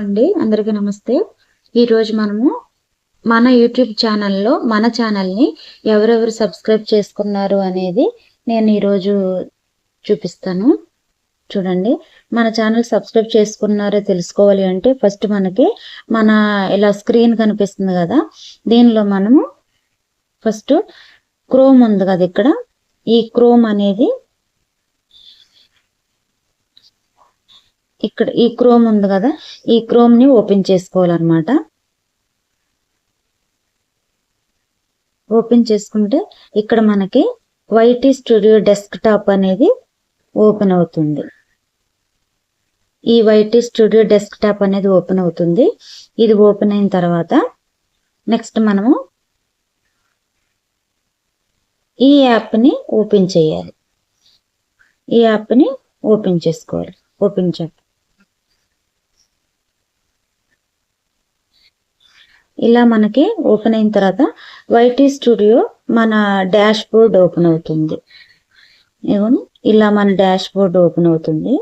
అండి అందరికీ నమస్తే. ఈరోజు మనము మన యూట్యూబ్ ఛానల్లో మన ఛానల్ని ఎవరెవరు సబ్స్క్రైబ్ చేసుకున్నారు అనేది నేను ఈరోజు చూపిస్తాను. చూడండి. మన ఛానల్ సబ్స్క్రైబ్ చేసుకున్నారో తెలుసుకోవాలి అంటే ఫస్ట్ మనకి మన ఇలా స్క్రీన్ కనిపిస్తుంది కదా దీనిలో మనము ఫస్ట్ క్రోమ్ ఉంది కదా ఇక్కడ. ఈ క్రోమ్ అనేది ఇక్కడ ఈ క్రోమ్ ఉంది కదా ఈ క్రోమ్ని ఓపెన్ చేసుకోవాలన్నమాట. ఓపెన్ చేసుకుంటే ఇక్కడ మనకి వైటీ స్టూడియో డెస్క్ టాప్ అనేది ఓపెన్ అవుతుంది. ఈ వైటీ స్టూడియో డెస్క్ టాప్ అనేది ఓపెన్ అవుతుంది. ఇది ఓపెన్ అయిన తర్వాత నెక్స్ట్ మనము ఈ యాప్ని ఓపెన్ చేయాలి. ఈ యాప్ని ఓపెన్ చేసుకోవాలి. ఓపెన్ చేయాలి. ఇలా మనకి ఓపెన్ అయిన తర్వాత వైటీ స్టూడియో మన డాష్ బోర్డ్ ఓపెన్ అవుతుంది. ఇవ్వండి. ఇలా మన డాష్ బోర్డ్ ఓపెన్ అవుతుంది.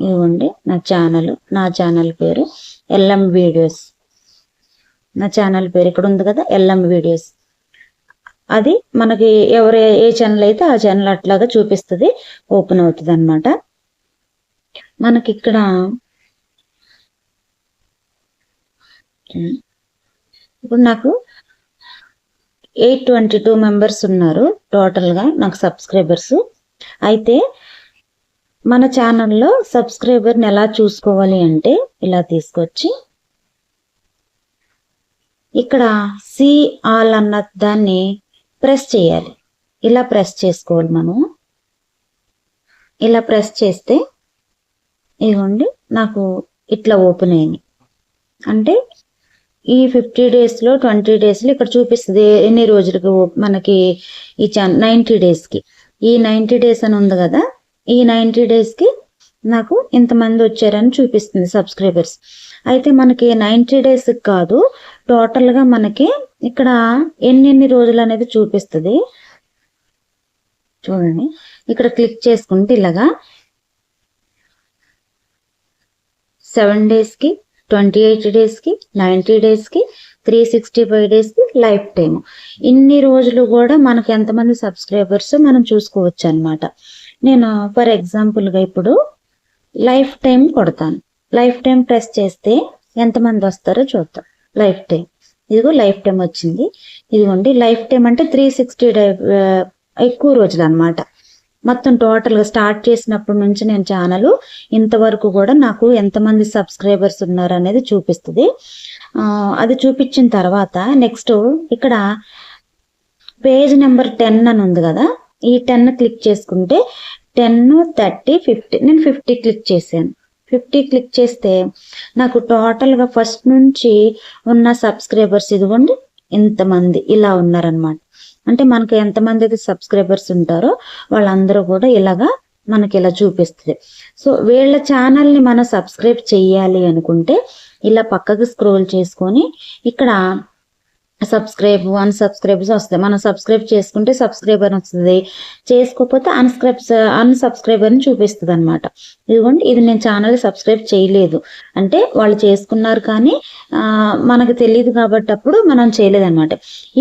ఇవ్వండి. నా ఛానల్ నా ఛానల్ పేరు ఎల్ఎం వీడియోస్ నా ఛానల్ పేరు ఇక్కడ ఉంది కదా ఎల్ఎం వీడియోస్ అది మనకి ఎవరు ఏ ఛానల్ అయితే ఆ ఛానల్ అట్లాగా చూపిస్తుంది ఓపెన్ అవుతుంది అనమాట మనకి ఇక్కడ ఇప్పుడు నాకు ఎయిట్ ట్వంటీ టూ మెంబర్స్ ఉన్నారు టోటల్గా నాకు సబ్స్క్రైబర్స్. అయితే మన ఛానల్లో సబ్స్క్రైబర్ని ఎలా చూసుకోవాలి అంటే ఇలా తీసుకొచ్చి ఇక్కడ సి ఆల్ అన్న దాన్ని ప్రెస్ చేయాలి. ఇలా ప్రెస్ చేసుకోవాలి మనం. ఇలా ప్రెస్ చేస్తే ఇవ్వండి నాకు ఇట్లా ఓపెన్ అయింది. అంటే ఈ ఫిఫ్టీ డేస్లో ట్వంటీ డేస్లో ఇక్కడ చూపిస్తుంది ఎన్ని రోజులకు మనకి ఈ ఛాన్ నైంటీ డేస్కి ఈ నైంటీ డేస్ అని ఉంది కదా ఈ నైంటీ డేస్కి నాకు ఇంతమంది వచ్చారని చూపిస్తుంది సబ్స్క్రైబర్స్. అయితే మనకి నైంటీ డేస్ కాదు టోటల్గా మనకి ఇక్కడ ఎన్నెన్ని రోజులు అనేది చూపిస్తుంది. చూడండి ఇక్కడ క్లిక్ చేసుకుంటే ఇలాగా సెవెన్ డేస్కి ట్వంటీ ఎయిట్ డేస్కి నైంటీ డేస్కి త్రీ సిక్స్టీ ఫైవ్ డేస్కి లైఫ్ టైం ఇన్ని రోజులు కూడా మనకు ఎంతమంది సబ్స్క్రైబర్స్ మనం చూసుకోవచ్చు అనమాట నేను ఫర్ ఎగ్జాంపుల్గా ఇప్పుడు లైఫ్ టైం కొడతాను. లైఫ్ టైం ప్రెస్ చేస్తే ఎంతమంది వస్తారో చూద్దాం. లైఫ్ టైం ఇదిగో లైఫ్ టైం వచ్చింది. ఇదిగోండి లైఫ్ టైం అంటే త్రీ సిక్స్టీ ఎక్కువ రోజులు అనమాట మొత్తం టోటల్గా స్టార్ట్ చేసినప్పటి నుంచి నేను ఛానల్ ఇంతవరకు కూడా నాకు ఎంతమంది సబ్స్క్రైబర్స్ ఉన్నారు అనేది చూపిస్తుంది. అది చూపించిన తర్వాత నెక్స్ట్ ఇక్కడ పేజ్ నెంబర్ టెన్ అని ఉంది కదా ఈ టెన్ క్లిక్ చేసుకుంటే టెన్ థర్టీ ఫిఫ్టీ నేను ఫిఫ్టీ క్లిక్ చేశాను. ఫిఫ్టీ క్లిక్ చేస్తే నాకు టోటల్గా ఫస్ట్ నుంచి ఉన్న సబ్స్క్రైబర్స్ ఇదిగోండి ఇంతమంది ఇలా ఉన్నారనమాట అంటే మనకి ఎంతమంది అయితే సబ్స్క్రైబర్స్ ఉంటారో వాళ్ళందరూ కూడా ఇలాగా మనకి ఇలా చూపిస్తుంది. సో వీళ్ళ ఛానల్ని మనం సబ్స్క్రైబ్ చేయాలి అనుకుంటే ఇలా పక్కకు స్క్రోల్ చేసుకొని ఇక్కడ సబ్స్క్రైబ్ అన్సబ్స్క్రైబ్స్ వస్తాయి. మనం సబ్స్క్రైబ్ చేసుకుంటే సబ్స్క్రైబర్ వస్తుంది. చేసుకోకపోతే అన్స్క్రైబ్స్ అన్సబ్స్క్రైబ్ అని చూపిస్తుంది అనమాట ఇదిగోండి ఇది నేను ఛానల్ సబ్స్క్రైబ్ చేయలేదు. అంటే వాళ్ళు చేసుకున్నారు కానీ మనకు తెలియదు కాబట్టి అప్పుడు మనం చేయలేదన్నమాట.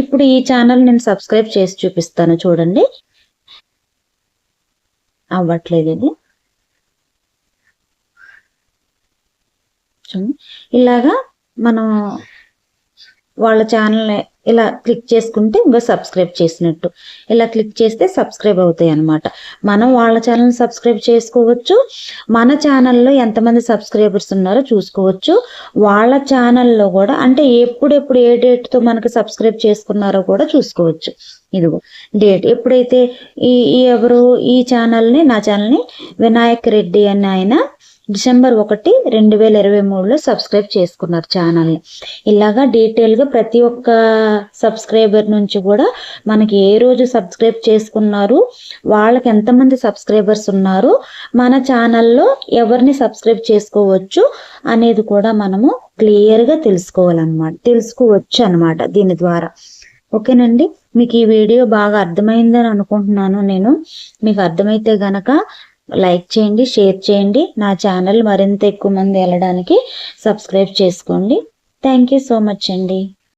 ఇప్పుడు ఈ ఛానల్ నేను సబ్స్క్రైబ్ చేసి చూపిస్తాను చూడండి. అవ్వట్లేదు ఇది. ఇలాగా మనం వాళ్ళ ఛానల్ ఇలా క్లిక్ చేసుకుంటే ఇంకా సబ్స్క్రైబ్ చేసినట్టు. ఇలా క్లిక్ చేస్తే సబ్స్క్రైబ్ అవుతాయి అనమాట మనం వాళ్ళ ఛానల్ సబ్స్క్రైబ్ చేసుకోవచ్చు. మన ఛానల్లో ఎంతమంది సబ్స్క్రైబర్స్ ఉన్నారో చూసుకోవచ్చు. వాళ్ళ ఛానల్లో కూడా అంటే ఎప్పుడెప్పుడు ఏ డేట్తో మనకు సబ్స్క్రైబ్ చేసుకున్నారో కూడా చూసుకోవచ్చు. ఇదిగో డేట్. ఎప్పుడైతే ఈ ఎవరు ఈ ఛానల్ని నా ఛానల్ని వినాయక్ రెడ్డి అని ఆయన డిసెంబర్ ఒకటి రెండు వేల ఇరవై మూడులో సబ్స్క్రైబ్ చేసుకున్నారు ఛానల్ని ఇలాగా డీటెయిల్గా ప్రతి ఒక్క సబ్స్క్రైబర్ నుంచి కూడా మనకి ఏ రోజు సబ్స్క్రైబ్ చేసుకున్నారు వాళ్ళకి ఎంతమంది సబ్స్క్రైబర్స్ ఉన్నారు మన ఛానల్లో ఎవరిని సబ్స్క్రైబ్ చేసుకోవచ్చు అనేది కూడా మనము క్లియర్గా తెలుసుకోవాలన్నమాట. తెలుసుకోవచ్చు అనమాట దీని ద్వారా. ఓకేనండి? మీకు ఈ వీడియో బాగా అర్థమైందని అనుకుంటున్నాను నేను. మీకు అర్థమైతే గనక లైక్ చేయండి షేర్ చేయండి. నా ఛానల్ మరింత ఎక్కువ మంది వెళ్ళడానికి సబ్స్క్రైబ్ చేసుకోండి. థ్యాంక్ యూ సో మచ్ అండి.